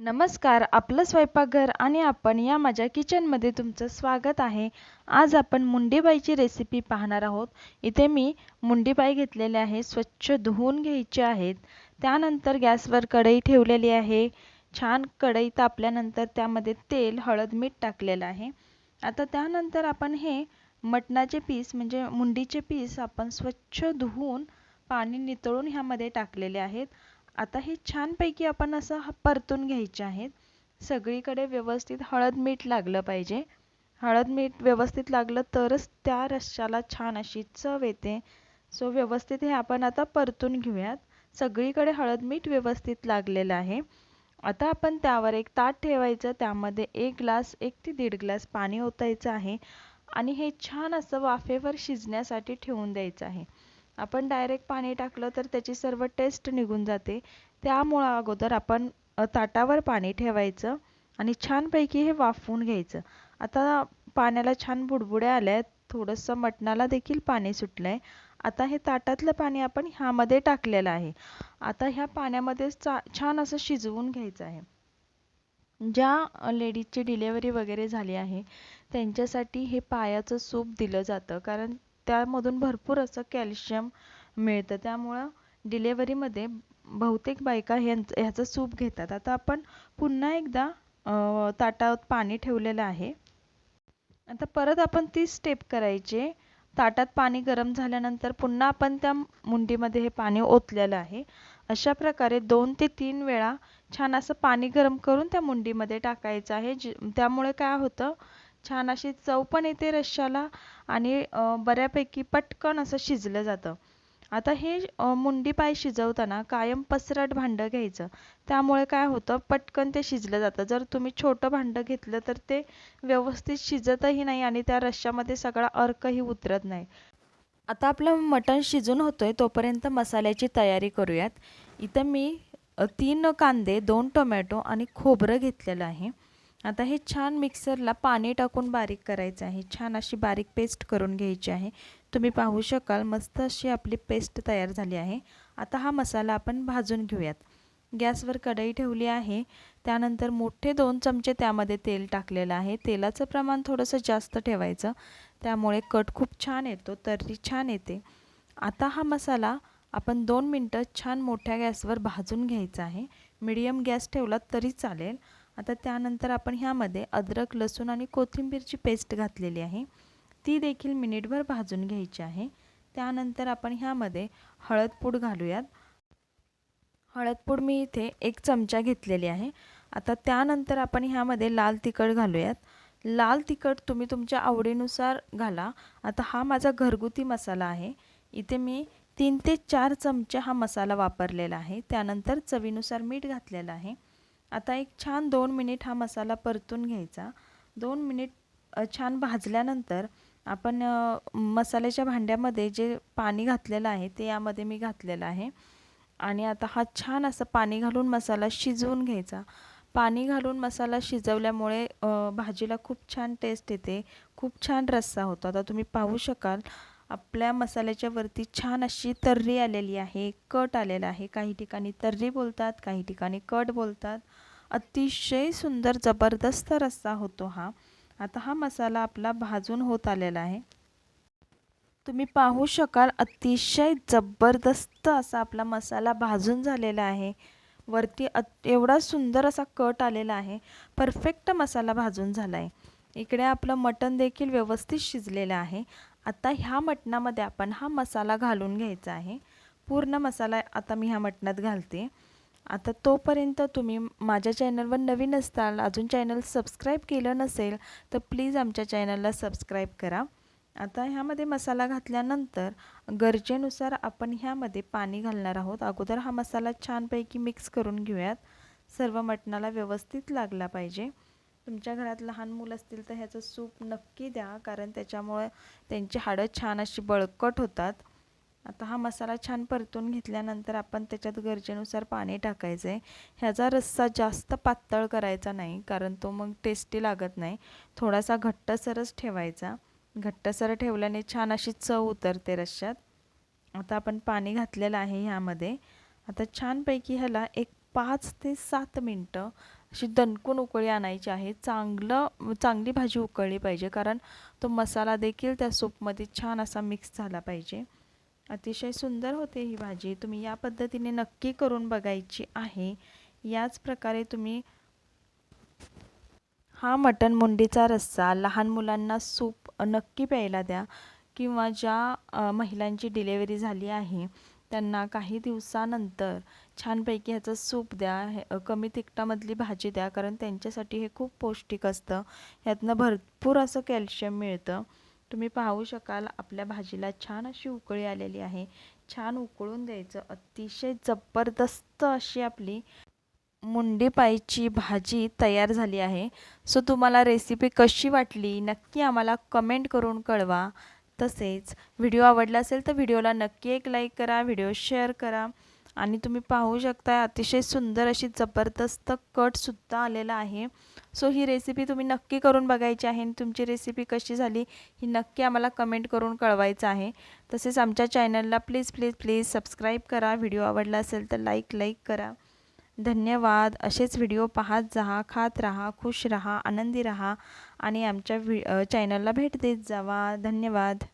नमस्कार आपलं स्वयंपाकघर आणि आपण या माझ्या किचनमध्ये तुमचं स्वागत आहे. आज आपण मुंडीबाईची रेसिपी पाहणार आहोत. इथे मी मुंडीबाई घेतलेले आहे स्वच्छ धुवून घ्यायचे आहेत. त्यानंतर गॅसवर कढई ठेवलेली आहे. छान कढई तापल्यानंतर त्यामध्ये तेल हळद मीठ टाकलेलं आहे. आता त्यानंतर आपण हे मटणाचे पीस म्हणजे मुंडीचे पीस आपण स्वच्छ धुवून पाणी नितळून ह्यामध्ये टाकलेले आहेत. आता हे छानपैकी आपण असं परतून घ्यायचे आहेत. सगळीकडे व्यवस्थित हळद मीठ लागलं पाहिजे. हळद मीठ व्यवस्थित लागलं तरच त्या रश्श्याला छान अशी चव येते. सो व्यवस्थित हे आपण आता परतून घेऊयात. सगळीकडे हळद मीठ व्यवस्थित लागलेलं आहे. आता आपण त्यावर एक ताट ठेवायचं. त्यामध्ये एक ग्लास एक ते दीड ग्लास पाणी ओतायचं आहे. आणि हे छान असं वाफेवर शिजण्यासाठी ठेवून द्यायचं आहे. आपण डायरेक्ट पाणी टाकलं तर त्याची सर्व टेस्ट निघून जाते. त्यामुळं अगोदर आपण ताटावर पाणी ठेवायचं आणि छानपैकी हे वाफवून घ्यायचं. आता पाण्याला छान बुडबुड्या आल्या आहेत. थोडंसं मटणाला देखील पाणी सुटलं आहे आता हे ताटातलं पाणी आपण ह्यामध्ये टाकलेलं आहे. आता ह्या पाण्यामध्ये छान असं शिजवून घ्यायचं आहे. ज्या लेडीजची डिलेवरी वगैरे झाली आहे त्यांच्यासाठी हे पायाचं सूप दिलं जातं. कारण त्यामधून भरपूर असं कॅल्शियम मिळतं. त्यामुळं डिलेवरीमध्ये बहुतेक बायका ह्यांचं ह्याचं सूप घेतात. आता आपण पुन्हा एकदा ताटात पाणी ठेवलेलं आहे. आता परत आपण ती स्टेप करायची ताटात पाणी गरम झाल्यानंतर पुन्हा आपण त्या मुंडीमध्ये हे पाणी ओतलेलं आहे. अशा प्रकारे दोन ते तीन वेळा छान असं पाणी गरम करून त्या मुंडीमध्ये टाकायचं आहे. त्यामुळे काय होतं छान अशी चव पण येते रश्श्याला आणि बऱ्यापैकी पटकन असं शिजलं जातं. आता हे मुंडी पाय शिजवताना कायम पसरट भांडं घ्यायचं. त्यामुळे काय होतं पटकन ते शिजलं जातं. जर तुम्ही छोटं भांडं घेतलं तर ते व्यवस्थित शिजतही नाही आणि त्या रश्श्यामध्ये सगळा अर्कही उतरत नाही. आता आपलं मटण शिजून होतोय तोपर्यंत मसाल्याची तयारी करूयात. इथं मी तीन कांदे दोन टोमॅटो आणि खोबरं घेतलेलं आहे. आता हे छान मिक्सरला पाणी टाकून बारीक करायचं आहे. छान अशी बारीक पेस्ट करून घ्यायची आहे. तुम्ही पाहू शकाल मस्त अशी आपली पेस्ट तयार झाली आहे. आता हा मसाला आपण भाजून घेऊयात. गॅसवर कढई ठेवली आहे. त्यानंतर मोठे दोन चमचे त्यामध्ये तेल टाकलेलं आहे. तेलाचं प्रमाण थोडंसं जास्त ठेवायचं. त्यामुळे कट खूप छान येतो तर्री छान येते. आता हा मसाला आपण दोन मिनटं छान मोठ्या गॅसवर भाजून घ्यायचा आहे. मिडियम गॅस ठेवला तरी चालेल. आता त्यानंतर आपण ह्यामध्ये अद्रक लसूण आणि कोथिंबीरची पेस्ट घातलेली आहे. ती देखील मिनिटभर भाजून घ्यायची आहे. त्यानंतर आपण ह्यामध्ये हळदपूड घालूयात. हळदपूड मी इथे एक चमचा घेतलेली आहे. आता त्यानंतर आपण ह्यामध्ये लाल तिखट घालूयात. लाल तिखट तुम्ही तुमच्या आवडीनुसार घाला. आता हा माझा घरगुती मसाला आहे. इथे मी तीन ते चार चमचे हा मसाला वापरलेला आहे. त्यानंतर चवीनुसार मीठ घातलेलं आहे. आता एक छान दोन मिनिट हा मसाला परतून घ्यायचा. दोन मिनिट छान भाजल्यानंतर आपण मसाल्याच्या भांड्यामध्ये जे पाणी घातलेलं आहे ते यामध्ये मी घातलेलं आहे. आणि आता हा छान असं पाणी घालून मसाला शिजवून घ्यायचा. पाणी घालून मसाला शिजवल्यामुळे भाजीला खूप छान टेस्ट येते. खूप छान रस्सा होतो. आता तुम्ही पाहू शकाल. आपल्या मसाल्याच्या वरती छान अशी तर्री आलेली आहे कट आलेला आहे. काही ठिकाणी तर्री बोलतात काही ठिकाणी कट बोलतात. अतिशय सुंदर जबरदस्त रस्सा होतो हा. आता हा मसाला आपला भाजून होत आलेला आहे. तुम्ही पाहू शकाल अतिशय जबरदस्त असा आपला मसाला भाजून झालेला आहे. वरती एवढा सुंदर असा कट आलेला आहे. परफेक्ट मसाला भाजून झाला आहे इकडे आपलं मटण देखील व्यवस्थित शिजलेलं आहे. आता ह्या मटणामध्ये आपण हा मसाला घालून घ्यायचा आहे. पूर्ण मसाला आता मी ह्या मटणात घालते. आता तोपर्यंत तुम्ही माझ्या चॅनलवर नवीन असताल अजून चॅनल सबस्क्राईब केलं नसेल तर प्लीज आमच्या चॅनलला सबस्क्राईब करा. आता ह्यामध्ये मसाला घातल्यानंतर गरजेनुसार आपण ह्यामध्ये पाणी घालणार आहोत. अगोदर हा मसाला छानपैकी मिक्स करून घेऊयात. सर्व मटणाला व्यवस्थित लागला पाहिजे. तुमच्या घरात लहान मुलं असतील तर ह्याचं सूप नक्की द्या कारण त्याच्यामुळे त्यांची हाडं छान अशी बळकट होतात. आता हा मसाला छान परतून घेतल्यानंतर आपण त्याच्यात गरजेनुसार पाणी टाकायचं आहे ह्याचा रस्सा जास्त पातळ करायचा नाही कारण तो मग टेस्टी लागत नाही. थोडासा घट्टसरच ठेवायचा. घट्टसर ठेवल्याने छान अशी चव उतरते रश्श्यात. आता आपण पाणी घातलेलं आहे ह्यामध्ये. आता छानपैकी ह्याला एक पाच ते सात मिनटं अशी दणकून उकळी आणायची आहे. चांगलं चांगली भाजी उकळली पाहिजे कारण तो मसाला देखील त्या सूपमध्ये छान असा मिक्स झाला पाहिजे. अतिशय सुंदर होते ही भाजी. तुम्ही या पद्धतीने नक्की करून बघायची आहे. याच प्रकारे तुम्ही हा मटण मुंडीचा रस्सा लहान मुलांना सूप नक्की प्यायला द्या किंवा ज्या महिलांची डिलेवरी झाली आहे त्यांना काही दिवसानंतर छानपैकी ह्याचं सूप द्या हे कमी तिखटामधली भाजी द्या कारण त्यांच्यासाठी हे खूप पौष्टिक असतं. ह्यातनं भरपूर असं कॅल्शियम मिळतं. तुम्ही पाहू शकाल आपल्या भाजीला छान अशी उकळी आलेली आहे. छान उकळून द्यायचं. अतिशय जबरदस्त अशी आपली मुंडीपायची भाजी तयार झाली आहे. सो तुम्हाला रेसिपी कशी वाटली नक्की आम्हाला कमेंट करून कळवा. तसेच व्हिडिओ आवडला असेल तर व्हिडिओला नक्की एक लाईक करा व्हिडिओ शेअर करा. आणि तुम्ही पाहू शकता अतिशय सुंदर अशी जबरदस्त कटसुद्धा आलेला आहे. सो ही रेसिपी तुम्ही नक्की करून बघायची आहे आणि तुमची रेसिपी कशी झाली ही नक्की आम्हाला कमेंट करून कळवायचं आहे. तसेच आमच्या चॅनलला प्लीज प्लीज प्लीज सबस्क्राईब करा. व्हिडिओ आवडला असेल तर लाईक लाईक करा. धन्यवाद. असेच व्हिडिओ पाहत जा खात राहा खुश राहा आनंदी राहा आणि आमच्या व्हि चॅनलला भेट देत जावा. धन्यवाद.